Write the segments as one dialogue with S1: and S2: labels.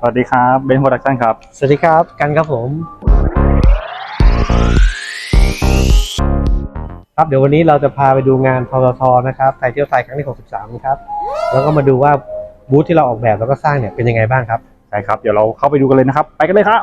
S1: สวัสดีครับเบนโปรดักชั่นครับ
S2: สวัสดีครับกันครับผม ครับเดี๋ยววันนี้เราจะพาไปดูงานทททนะครับไทยเที่ยวไทยครั้งที่ 63 ครับ แล้วก็มาดูว่าบูธที่เราออกแบบแล้วก็สร้างเนี่ยเป็นยังไงบ้างครับ
S1: ใช่ครับ เดี๋ยวเราเข้าไปดูกันเลยนะครับ ไปกันเลยครับ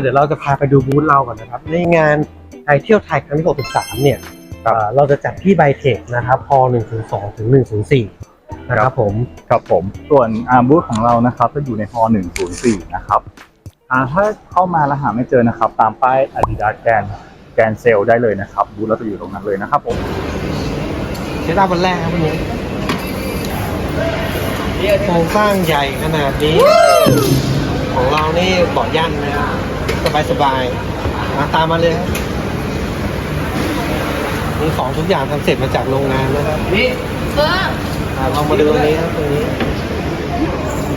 S2: เดี๋ยวเราจะพาไปดูบูธเราก่อนนะครับ ในงานไทยเที่ยวไทยครั้งที่ 63 เนี่ย
S1: ครับ
S2: อ่าเราจะจัดที่ไบเทคนะครับพ102ถึง104 นะครับผม
S1: ครับผม ส่วนอาบูธของเรานะครับจะอยู่ในฮอ104 นะครับอ่าถ้าเข้ามาแล้วหาไม่เจอนะครับ ตามป้าย Adidas แกนแกนเซลได้เลยนะครับบูธเราจะอยู่ตรงนั้นเลยนะครับผม
S2: เช้ตาวันแรกครับวันนี้โครงสร้างใหญ่ขนาดนี้ ของเรานี่เบาะยันนะครับ สบายสบายๆมาตามมาเลยครับมีของทุกอย่างทำเสร็จมาจากโรงงานนะครับ
S3: นี่เออ
S2: อ่าลองมาดูตรงนี้ครับตรงนี้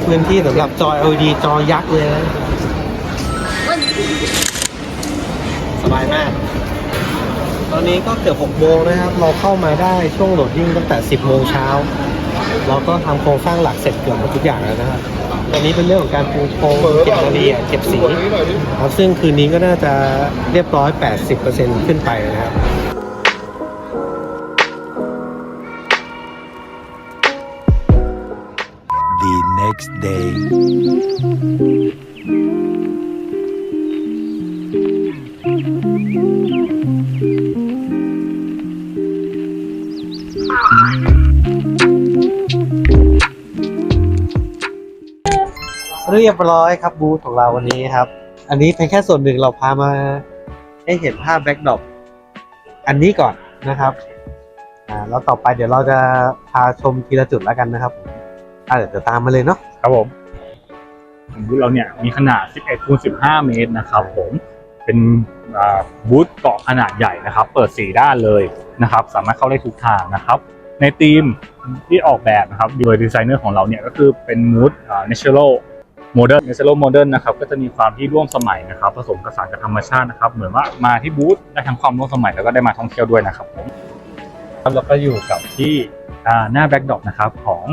S2: พื้นที่สำหรับจอ LED จอยักษ์เลยนะสบายมาก ตอนนี้ก็เกือบ6โมงนะครับ เราเข้ามาได้ช่วงโหลดดิ้งตั้งแต่ 10โมงเช้า เราก็ทำโครงสร้างหลักเสร็จเกือบหมดทุกอย่างแล้วนะครับตอนนี้เป็นเรื่องของการปูโครงเก็บรายละเอียดเก็บสีครับซึ่งคืนนี้ก็น่าจะเรียบร้อย 80%ขึ้นไปนะครับ
S4: the next day.
S2: เรียบร้อยครับบูธของเราวันนี้ครับ อันนี้เป็นแค่ส่วนหนึ่งเราพามาให้เห็นภาพแบ็กดรอปอันนี้ก่อนนะครับอ่าแล้วต่อไปเดี๋ยวเราจะพาชมทีละจุดแล้วกันนะครับผมอ่าเดี๋ยวตามมาเลยเนาะ
S1: ครับผมบูธเราเนี่ยมีขนาด 11คูณ15 เมตรนะครับผมเป็นบูธเกาะขนาดใหญ่นะครับ เปิด4ด้านเลยนะครับ สามารถเข้าได้ทุกทางนะครับ ในธีมที่ออกแบบนะครับโดยดีไซเนอร์ของเราเนี่ยก็คือเป็นมูดอ่า natural modern natural modern นะครับก็จะมีความที่ร่วมสมัยนะครับ ผสมผสานกับธรรมชาตินะครับ เหมือนว่ามาที่บูธได้ทั้งความร่วมสมัยแล้วก็ได้มาท่องเที่ยวด้วยนะครับผมครับแล้วก็อยู่กับที่อ่าหน้าแบ็กดรอปนะครับของ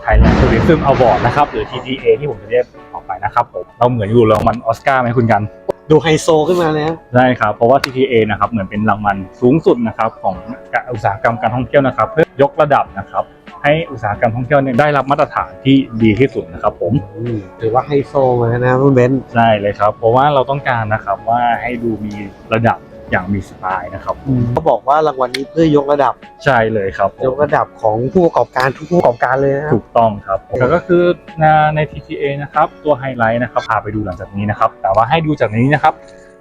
S1: ไทยแลนด์ทัวริซึมอวอร์ดนะครับหรือ TTA ที่ผมจะเรียกออกไปนะครับผมเราเหมือนอยู่รางวัลออสการ์ไหมคุณกัน
S2: ดูไฮโซขึ้นมาเลยนะ
S1: ใช่ครับ เพราะว่า TTA นะครับเหมือนเป็นรางวัลสูงสุดนะครับของอุตสาหกรรมการท่องเที่ยวนะครับ เพื่อยกระดับนะครับ ให้อุตสาหกรรมท่องเที่ยวเนี่ยได้รับมาตรฐานที่ดีที่สุดนะครับผม
S2: อืมถือว่าไฮโซมาแล้วนะคุณเบนซ์
S1: ใช่เลยครับ เพราะว่าเราต้องการนะครับว่าให้ดูมีระดับอย่างมีสไตล์นะครับ
S2: เขาบอกว่ารางวัลนี้เพื่อยกระดับ
S1: ใช่เลยครับผม
S2: ยกระดับของผู้ประกอบการทุกผู้ประกอบการเลยนะครับ
S1: ถูกต้องครับแล้วก็คือใน TTA นะครับตัวไฮไลท์นะครับพาไปดูหลังจากนี้นะครับแต่ว่าให้ดูจากนี้นะครับ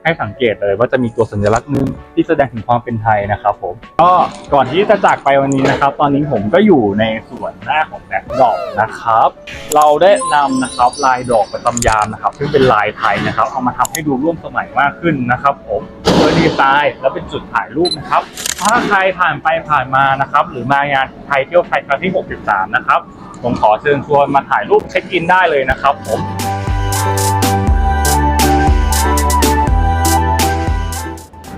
S1: ให้สังเกตเลยว่าจะมีตัวสัญลักษณ์หนึงที่แสดงถึงความเป็นไทยนะครับผม ก็ก่อนที่จะจากไปวันนี้นะครับ ตอนนี้ผมก็อยู่ในส่วนหน้าของแบ็คดอกนะครับ เราได้นำนะครับลายดอกประจำยามนะครับ ซึ่งเป็นลายไทยนะครับ เอามาทำให้ดูร่วมสมัยมากขึ้นนะครับ ผมโดยดีไซน์และเป็นจุดถ่ายรูปนะครับ ถ้าใครผ่านไปผ่านมานะครับ หรือมางานไทยเที่ยวไทยครั้งที่ 63 นะครับผมขอเชิญชวนมาถ่ายรูปเช็คอินได้เลยนะครับผม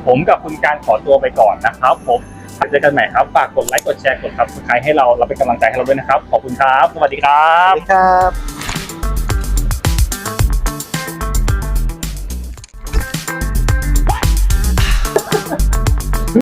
S1: ผมกับคุณการขอตัวไปก่อนนะครับ ผมเจอกันใหม่ครับ ฝากกดไลค์ กดแชร์ กด subscribe ให้เรา เราเป็นกำลังใจให้เราด้วยนะครับ ขอบคุณครับ สวัสดีครั
S2: ส
S1: บ
S2: วัสดีครับ